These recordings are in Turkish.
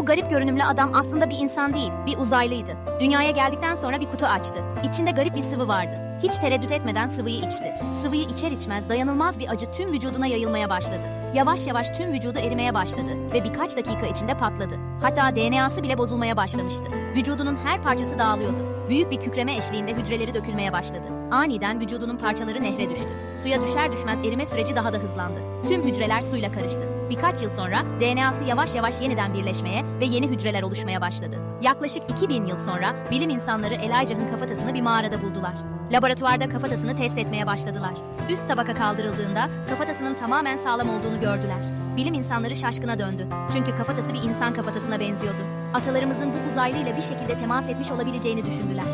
Bu garip görünümlü adam aslında bir insan değil, bir uzaylıydı. Dünyaya geldikten sonra bir kutu açtı. İçinde garip bir sıvı vardı. Hiç tereddüt etmeden sıvıyı içti. Sıvıyı içer içmez dayanılmaz bir acı tüm vücuduna yayılmaya başladı. Yavaş yavaş tüm vücudu erimeye başladı ve birkaç dakika içinde patladı. Hatta DNA'sı bile bozulmaya başlamıştı. Vücudunun her parçası dağılıyordu. Büyük bir kükreme eşliğinde hücreleri dökülmeye başladı. Aniden vücudunun parçaları nehre düştü. Suya düşer düşmez erime süreci daha da hızlandı. Tüm hücreler suyla karıştı. Birkaç yıl sonra DNA'sı yavaş yavaş yeniden birleşmeye ve yeni hücreler oluşmaya başladı. Yaklaşık 2000 yıl sonra bilim insanları Elijah'ın kafatasını bir mağarada buldular. Laboratuvarda kafatasını test etmeye başladılar. Üst tabaka kaldırıldığında kafatasının tamamen sağlam olduğunu gördüler. Bilim insanları şaşkına döndü. Çünkü kafatası bir insan kafatasına benziyordu. Atalarımızın bu uzaylıyla bir şekilde temas etmiş olabileceğini düşündüler.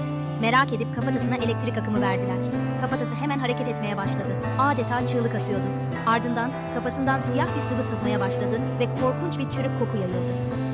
Merak edip kafatasına elektrik akımı verdiler. Kafatası hemen hareket etmeye başladı. Adeta çığlık atıyordu. Ardından kafasından siyah bir sıvı sızmaya başladı ve korkunç bir çürük koku yayıldı.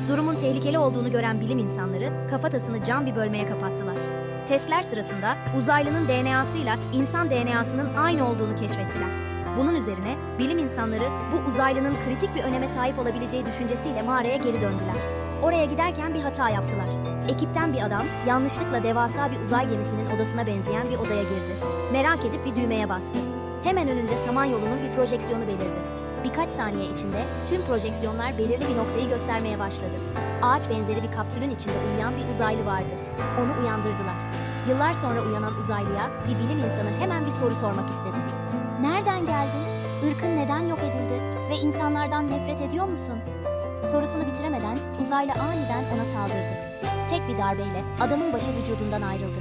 Durumun tehlikeli olduğunu gören bilim insanları kafatasını cam bir bölmeye kapattılar. Testler sırasında uzaylının DNA'sıyla insan DNA'sının aynı olduğunu keşfettiler. Bunun üzerine bilim insanları bu uzaylının kritik bir öneme sahip olabileceği düşüncesiyle mağaraya geri döndüler. Oraya giderken bir hata yaptılar. Ekipten bir adam yanlışlıkla devasa bir uzay gemisinin odasına benzeyen bir odaya girdi. Merak edip bir düğmeye bastı. Hemen önünde Samanyolu'nun bir projeksiyonu belirdi. Birkaç saniye içinde tüm projeksiyonlar belirli bir noktayı göstermeye başladı. Ağaç benzeri bir kapsülün içinde uyuyan bir uzaylı vardı. Onu uyandırdılar. Yıllar sonra uyanan uzaylıya bir bilim insanı hemen bir soru sormak istedi. Nereden geldin? Irkın neden yok edildi? Ve insanlardan nefret ediyor musun? Sorusunu bitiremeden uzaylı aniden ona saldırdı. Tek bir darbeyle adamın başı vücudundan ayrıldı.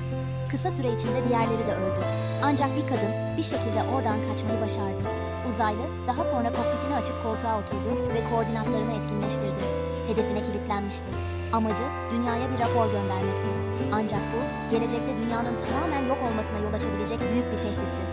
Kısa süre içinde diğerleri de öldü. Ancak bir kadın bir şekilde oradan kaçmayı başardı. Uzaylı daha sonra kokpitini açıp koltuğa oturdu ve koordinatlarını etkinleştirdi. Hedefine kilitlenmişti. Amacı dünyaya bir rapor göndermekti. Ancak bu gelecekte dünyanın tamamen yok olmasına yol açabilecek büyük bir tehditti.